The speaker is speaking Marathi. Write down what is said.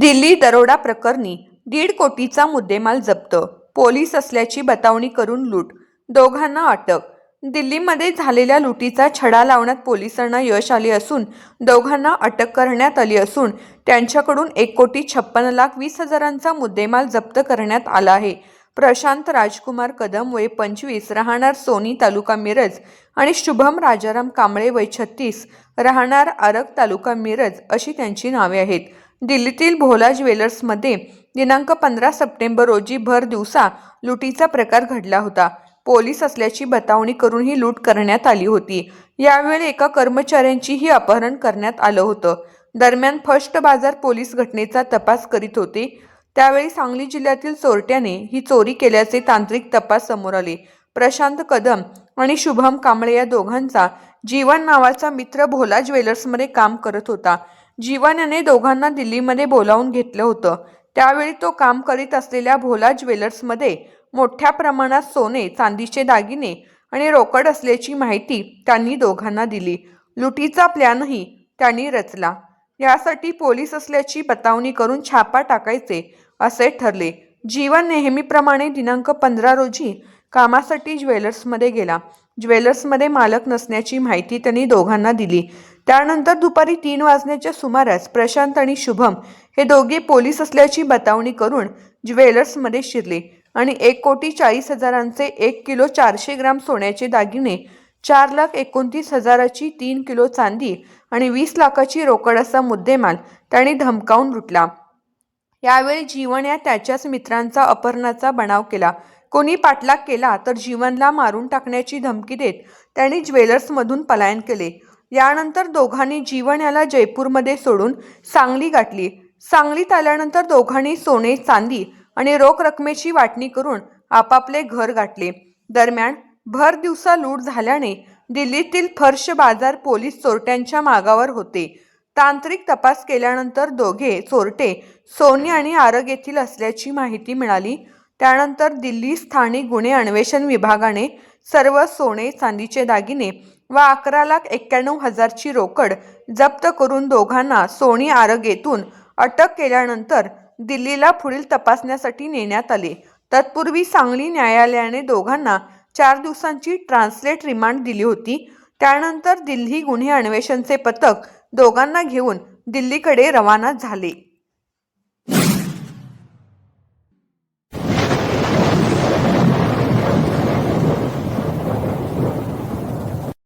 दिल्ली दरोडा प्रकरणी दीड कोटीचा मुद्देमाल जप्त. पोलीस असल्याची बतावणी करून लूट. दोघांना अटक. दिल्लीमध्ये झालेल्या लुटीचा छडा लावण्यात पोलिसांना यश आले असून दोघांना अटक करण्यात आली असून त्यांच्याकडून एक कोटी छप्पन लाख वीस हजारांचा मुद्देमाल जप्त करण्यात आला आहे. प्रशांत राजकुमार कदम वय पंचवीस राहणार सोनी तालुका मिरज आणि शुभम राजाराम कांबळे वय छत्तीस राहणार आरग तालुका मिरज अशी त्यांची नावे आहेत. दिल्लीतील भोला ज्वेलर्समध्ये दिनांक पंधरा सप्टेंबर रोजी भर दिवसा लुटीचा प्रकार घडला होता. पोलीस असल्याची बतावणी करून ही लूट करण्यात आली होती. यावेळी एका कर्मचाऱ्यांचीही अपहरण करण्यात आलं होतं. दरम्यान फर्स्ट बाजार पोलीस घटनेचा तपास करीत होते. त्यावेळी सांगली जिल्ह्यातील चोरट्याने ही चोरी केल्याचे तांत्रिक तपास समोर आले. प्रशांत कदम आणि शुभम कांबळे या दोघांचा जीवन नावाचा मित्र भोला ज्वेलर्समध्ये काम करत होता. जीवन याने दोघांना दिल्लीमध्ये बोलावून घेतलं होतं. त्यावेळी तो काम करीत असलेल्या भोला ज्वेलर्समध्ये मोठ्या प्रमाणात सोने चांदीचे दागिने आणि रोकड असल्याची माहिती त्यांनी दोघांना दिली. लुटीचा प्लॅनही त्यांनी रचला. यासाठी पोलीस असल्याची बतावणी करून छापा टाकायचे असे ठरले. जीवन नेहमीप्रमाणे दिनांक पंधरा रोजी कामासाठी ज्वेलर्समध्ये गेला. ज्वेलर्समध्ये मालक नसण्याची माहिती त्यांनी दोघांना दिली. त्यानंतर दुपारी तीन वाजण्याच्या सुमारास प्रशांत आणि शुभम हे दोघे पोलीस असल्याची बतावणी करून ज्वेलर्समध्ये शिरले आणि एक कोटी चाळीस हजारांचे एक किलो चारशे ग्राम सोन्याचे दागिने चार लाख एकोणतीस हजाराची तीन किलो चांदी आणि वीस लाखाची रोकड असा मुद्देमाल त्यांनी धमकावून लुटला. यावेळी जीवन या त्याच्याच मित्रांचा अपहरणाचा बनाव केला. कोणी पाठलाग केला तर जीवनला मारून टाकण्याची धमकी देत त्यांनी ज्वेलर्समधून पलायन केले. यानंतर दोघांनी जीवन याला जयपूरमध्ये सोडून सांगली गाठली. सांगलीत आल्यानंतर दोघांनी सोने चांदी आणि रोख रकमेची वाटणी करून आपापले घर गाठले. दरम्यान भर दिवसा लूट झाल्याने दिल्लीतील फर्श बाजार पोलीस चोरट्यांच्या मागावर होते. तांत्रिक तपास केल्यानंतर दोघे चोरटे सोने आणि आरग येथील असल्याची माहिती मिळाली. त्यानंतर दिल्ली स्थानिक गुन्हे अन्वेषण विभागाने सर्व सोने चांदीचे दागिने व अकरा लाख एक्क्याण्णव हजारची रोकड जप्त करून दोघांना सोनी आरग अटक केल्यानंतर दिल्लीला पुढील तपासण्यासाठी नेण्यात आले. तत्पूर्वी सांगली न्यायालयाने दोघांना चार दिवसांची ट्रान्सलेट रिमांड दिली होती. त्यानंतर दिल्ली गुन्हे अन्वेषणचे पथक दोघांना घेऊन दिल्लीकडे रवाना झाले.